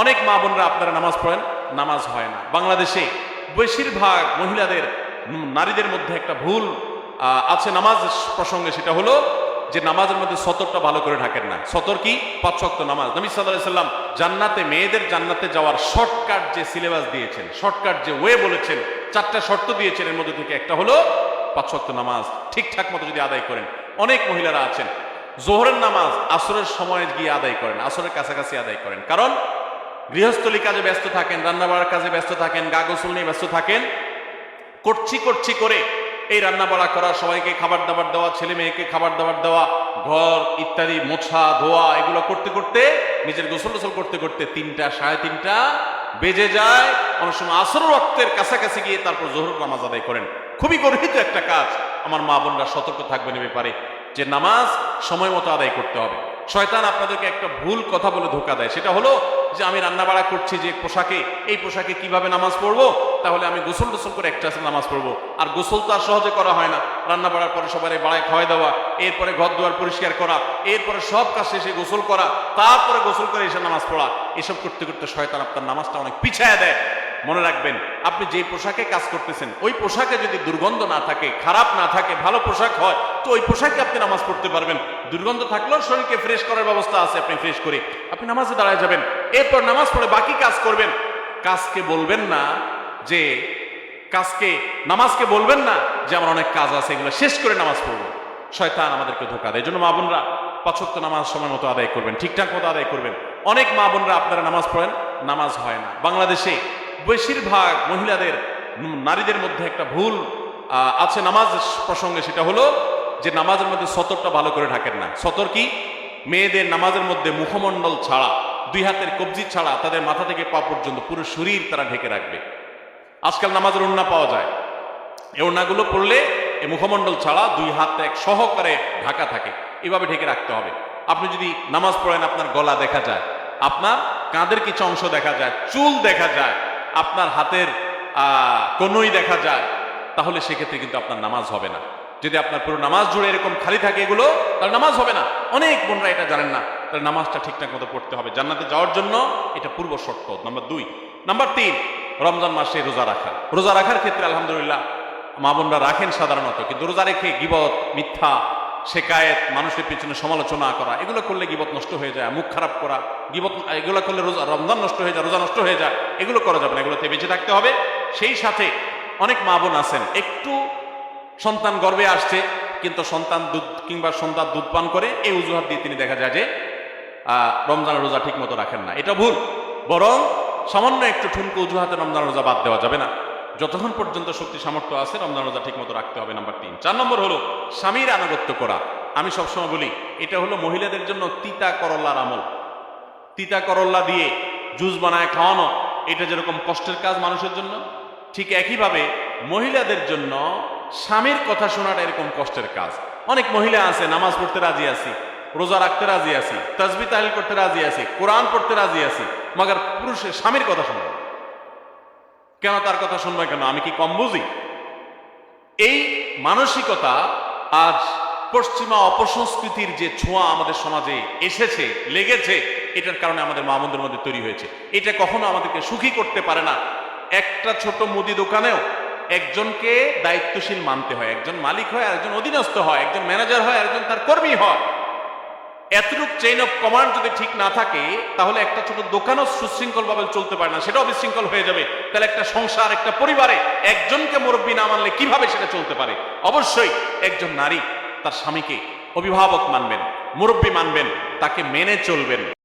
অনেক মা বোনরা আপনারা নামাজ পড়েন, নামাজ হয় না। বাংলাদেশে বেশিরভাগ মহিলাদের নারীদের মধ্যে একটা ভুল আছে নামাজ প্রসঙ্গে, সেটা হলো যে নামাজের মধ্যে সতরটা ভালো করে ঢাকেন না। সতর কি? পাঁচ ওয়াক্ত নামাজ। নবী সাল্লাহ জান্নাতে মেয়েদের জান্নাতে যাওয়ার শর্টকাট যে সিলেবাস দিয়েছেন, শর্টকাট যে ওয়ে বলেছেন, চারটা শর্ত দিয়েছেন, এর মধ্যে থেকে একটা হলো পাঁচ ওয়াক্ত নামাজ। ঠিকঠাক মতো যদি আদায় করেন। অনেক মহিলারা আছেন, জোহরের নামাজ আসরের সময় গিয়ে আদায় করেন, আসরের কাছাকাছি আদায় করেন। কারণ গৃহস্থলী কাজে ব্যস্ত থাকেন রান্না বাড়ার কাজে ব্যস্ত থাকেন, গা গোসল নিয়ে ব্যস্ত থাকেন। করছি করছি করে এই রান্না বাড়া করা, সবাইকে খাবার দাবার দেওয়া, ছেলে মেয়েকে খাবার দাবার দেওয়া, ঘর ইত্যাদি, মোছা, ধোয়া, এগুলো করতে করতে, নিজের গোসল টোসল করতে করতে তিনটা, সাড়ে তিনটা বেজে যায়। অনেক সময় আসর রক্তের কাছাকাছি গিয়ে তারপর জোহর নামাজ আদায় করেন। খুবই গর্হিত একটা কাজ। আমার মা বোনরা সতর্ক থাকবেন এ ব্যাপারে। যে নামাজ সময় মতো আদায় করতে হবে। শয়তান আপনাদেরকে একটা ভুল কথা বলে ধোকা দেয়। সেটা হলো যে আমি রান্না বাড়া করছি যে পোশাকে, এই পোশাকে কীভাবে নামাজ পড়ব? তাহলে আমি গোসল টোসল করে একটা নামাজ পড়ব। আর গোসল তো আর সহজে করা হয় না। রান্না বাড়ার পরে সবাই বাড়ায় খাওয়াই দেওয়া, এরপরে ঘর দুয়ার পরিষ্কার করা, এরপরে সব কাজ শেষে গোসল করা, তারপরে গোসল করে এসে নামাজ পড়া। এসব করতে করতে শয়তান আপনার নামাজটা অনেক পিছায় দেয়। মনে রাখবেন, আপনি যে পোশাকে কাজ করতেছেন, ওই পোশাকে যদি দুর্গন্ধ না থাকে, খারাপ না থাকে, ভালো পোশাক হয়, তো ওই পোশাকে আপনি নামাজ পড়তে পারবেন। দুর্গন্ধ থাকলেও শরীরকে ফ্রেশ করার ব্যবস্থা আছে, আপনি ফ্রেশ করে, আপনি নামাজে দাঁড়ায় যাবেন, এরপর নামাজ পড়ে বাকি কাজ করবেন। কাজকে বলবেন না যে, কাজকে, নামাজকে বলবেন না যে, আমার অনেক কাজ আছে, এগুলো শেষ করে নামাজ পড়ব। শয়তান আমাদেরকে ধোকা দেয়। এই জন্য মা বোনরা, পাঁচক্ত নামাজ সময় মতো আদায় করবেন, ঠিকঠাক মতো আদায় করবেন। অনেক মা বোনরা আপনারা নামাজ পড়েন, নামাজ হয় না। বাংলাদেশে বেশিরভাগ মহিলাদের, নারীদের মধ্যে একটা ভুল আছে নামাজ প্রসঙ্গে, সেটা হলো যে নামাজের মধ্যে সতরটা ভালো করে ঢাকেন না। সতর কি? মেয়েদের নামাজের মধ্যে মুখমণ্ডল ছাড়া, দুই হাতের কবজি ছাড়া তাদের মাথা থেকে পা পর্যন্ত পুরো শরীর তারা ঢেকে রাখবে। আজকাল নামাজের ওন্না পাওয়া যায়। এই ওন্নাগুলো পড়লে এই মুখমণ্ডল ছাড়া দুই হাত এক সহকারে ঢাকা থাকে। এভাবে ঢেকে রাখতে হবে। আপনি যদি নামাজ পড়েন, আপনার গলা দেখা যায়, আপনার কাঁধের কিছু অংশ দেখা যায়, চুল দেখা যায়, আপনার হাতের কনুই দেখা যায়, তাহলে সেক্ষেত্রে কিন্তু আপনার নামাজ হবে না। যদি আপনার পুরো নামাজ জুড়ে এরকম খালি থাকে এগুলো, তাহলে নামাজ হবে না। অনেক বোনরা এটা জানেন না। তাহলে নামাজটা ঠিকঠাক মতো পড়তে হবে। জান্নাতে যাওয়ার জন্য এটা পূর্ব শর্ত। নাম্বার দুই। নাম্বার তিন, রমজান মাসে রোজা রাখা। রোজা রাখার ক্ষেত্রে আলহামদুলিল্লাহ মা বোনরা রাখেন সাধারণত। কিন্তু রোজা রেখে গিবত, মিথ্যা, শেকায়েত, মানুষের পিছনে সমালোচনা করা, এগুলো করলে গিবত নষ্ট হয়ে যায়, মুখ খারাপ করা, গিবত, এগুলো করলে রোজা, রমজান নষ্ট হয়ে যায়, রোজা নষ্ট হয়ে যায়, এগুলো করা যাবে না, এগুলোতে বেঁচে থাকতে হবে। সেই সাথে অনেক মা বোন আছেন, একটু সন্তান গর্বে আসছে, কিন্তু সন্তান দুধ কিংবা সন্তান দুধ পান করে এই অজুহাত দিয়ে তিনি দেখা যায় যে রমজান রোজা ঠিক মতো রাখেন না। এটা ভুল। বরং সামান্য একটু ঠুনকো অজুহাতে রমজান রোজা বাদ দেওয়া যাবে না। যতক্ষণ পর্যন্ত শক্তি সামর্থ্য আছে রমজান রোজা ঠিক মতো রাখতে হবে নাম্বার তিন। চার নম্বর হলো স্বামীর আনুগত্য করা। আমি সবসময় বলি, এটা হলো মহিলাদের জন্য তিতা করল্লার আমল। তিতা করল্লা দিয়ে জুস বানায় খাওয়ানো, এটা যেরকম কষ্টের কাজ মানুষের জন্য, ঠিক একইভাবে মহিলাদের জন্য স্বামীর কথা শোনাটা এরকম কষ্টের কাজ। অনেক মহিলা আছে, নামাজ পড়তে রাজি আছি, রোজা রাখতে রাজি আছি তাজবি তাহিল করতে রাজি আছি, কোরআন পড়তে রাজি আছি, মগর পুরুষের স্বামীর কথা শুনবে। কেন তার কথা শুনবে কেন? আমি কি কম বুঝি? এই মানসিকতা আজ পশ্চিমা অপসংস্কৃতির যে ছোঁয়া আমাদের সমাজে এসেছে, লেগেছে, এটার কারণে আমাদের মামুদের মধ্যে তৈরি হয়েছে। এটা কখনো আমাদেরকে সুখী করতে পারে না। একটা ছোট মুদি দোকানেও একজনকে দায়িত্বশীল মানতে হয়, একজন মালিক হয় একজন অধীনস্থ হয়, একজন ম্যানেজার হয় একজন তার কর্মী হয়। এতটুক চেইন অফ কমান্ড যদি ঠিক না থাকে, তাহলে একটা ছোট দোকানও সুশৃঙ্খল ভাবে চলতে পারে না, সেটাও বিশৃঙ্খল হয়ে যাবে। তাহলে একটা সংসার, একটা পরিবারে একজনকে মুরব্বী না মানলে কীভাবে সেটা চলতে পারে? অবশ্যই একজন নারী তার স্বামীকে অভিভাবক মানবেন, মুরব্বী মানবেন, তাকে মেনে চলবেন।